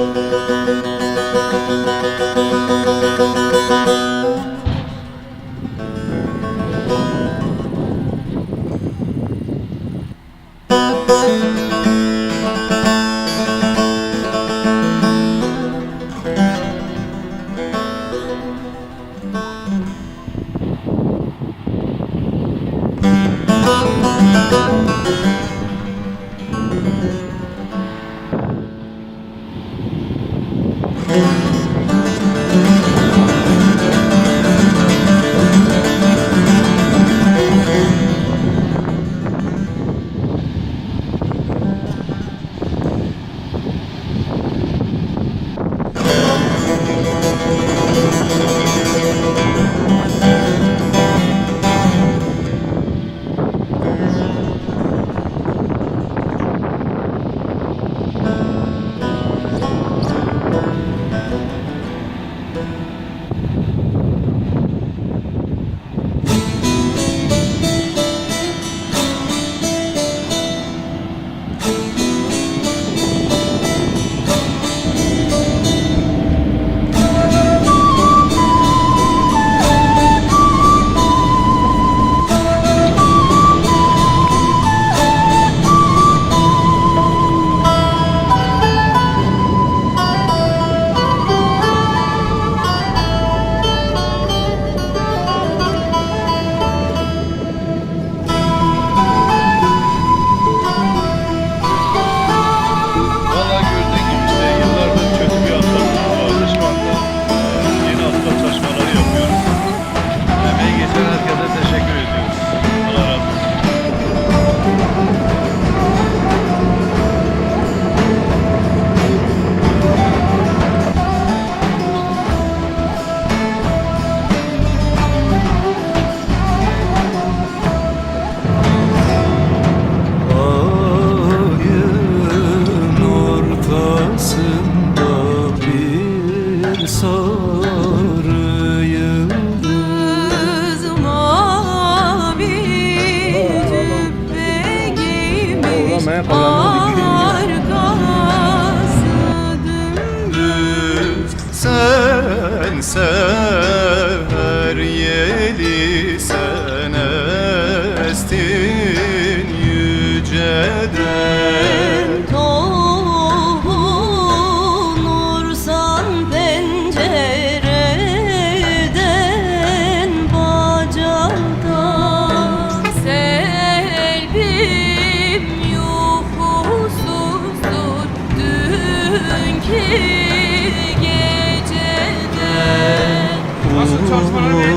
Valla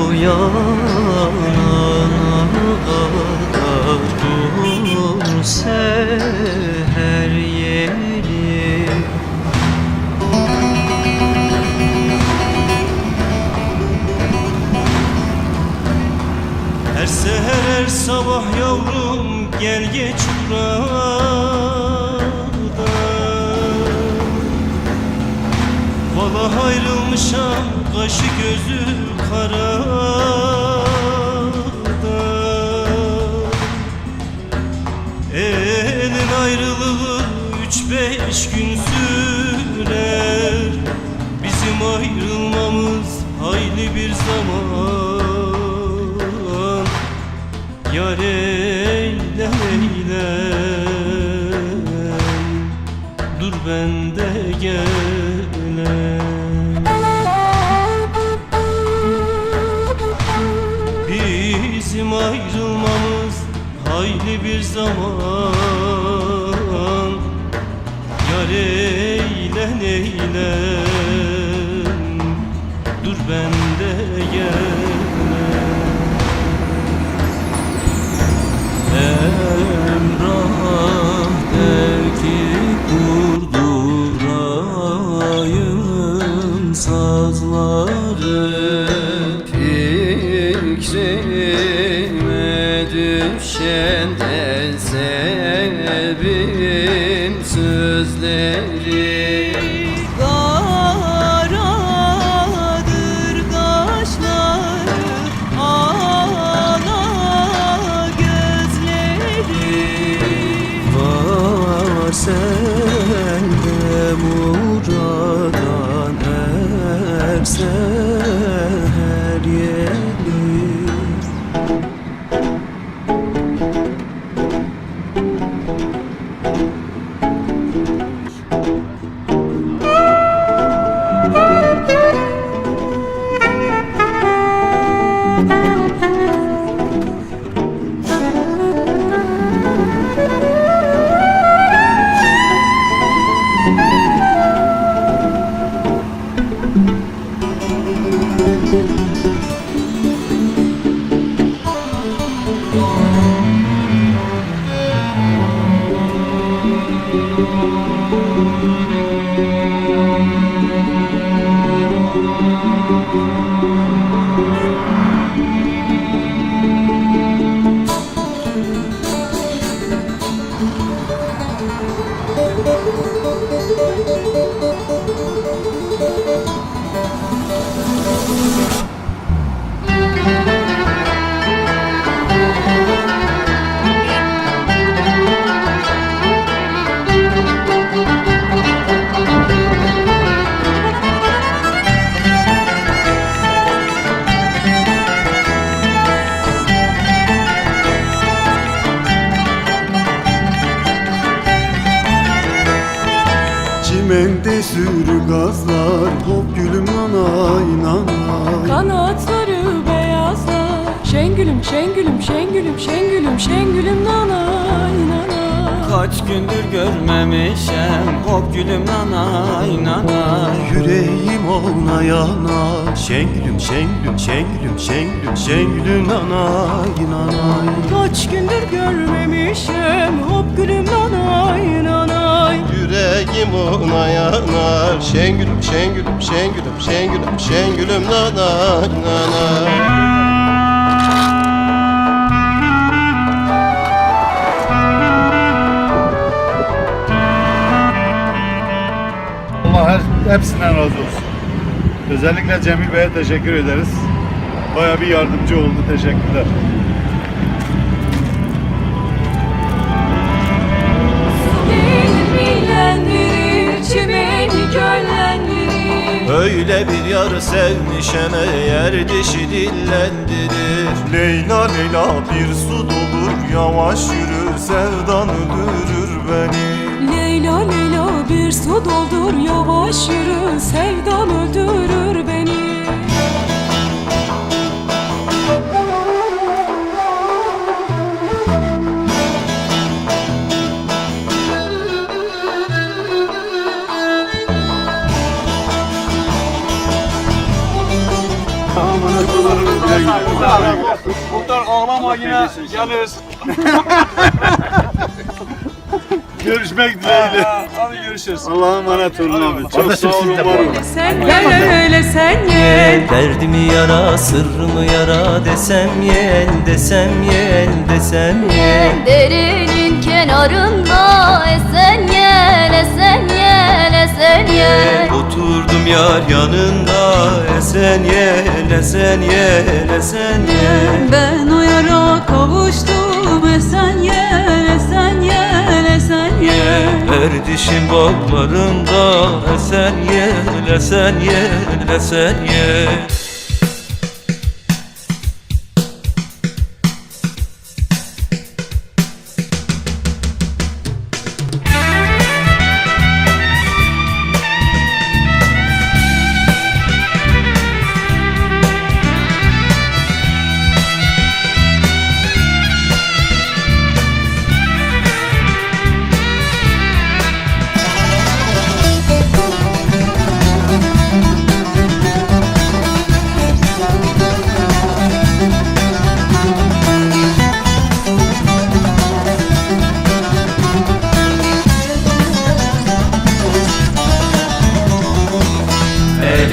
Uyanana kadar dur seher yeli Her seher her sabah yavrum gel geç burada. Valla ayrılmışam kaşı gözü karada Elin ayrılığı üç beş gün sürer ayrılmamız hayli bir zaman. Yar eylem eylem Dur ben de gözleri. Karadır kaşları Ağla gözleri. Var sende muradan ersen Çimende sürü gazlar Hop gülüm nanay nanay Kanatları beyazlar. Şengülüm şengülüm şengülüm şengülüm şengülüm nanay nanay Kaç gündür görmemişem Hop gülüm nanay nanay Yüreğim ona yana Şengülüm şengülüm şengülüm şengülüm Şengülüm nanay nanay Kaç gündür görmemişim Hop gülüm nanay nanay Ona yanar Şengülüm şengülüm şengülüm şengülüm şengülüm nanay nanay Allah her, hepsinden razı olsun. Özellikle Cemil Bey'e teşekkür ederiz. Baya bir yardımcı oldu. Teşekkürler. Öyle bir yar sevmişem eğer dişi dillendirir. Leyla Leyla bir su dolur yavaş yürü sevdan öldürür beni. Leyla Leyla bir su doldur Yavaş yürü sevdan öldürür Muhtar ağlama yine geliriz. Görüşmek dileğiyle. Hadi görüşürüz. Allah'a emanet olun abi. Çok sağ olun. var olun. Sen gel öyle sen gel Derdimi yara sırrımı yara desem ye el desem ye el desem ye Derinin kenarında esen gel esen gel esen gel Oturdum yar yanında. Esen ye esen ye esen ye. Ben o yara kavuştum. Esen gel esen gel esen gel Erdişim bağlarında. Esen ye esen ye esen ye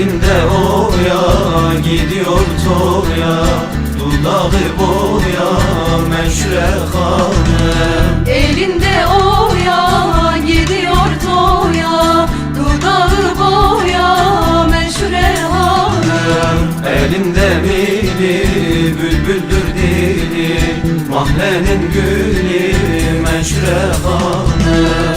Elinde oya gidiyor toya Dudağı boya meşre hanım Elinde oya gidiyor toya Dudağı boya meşhure hanım Elinde mili bülbüldür dili. Mahallenin gülü meşre hanım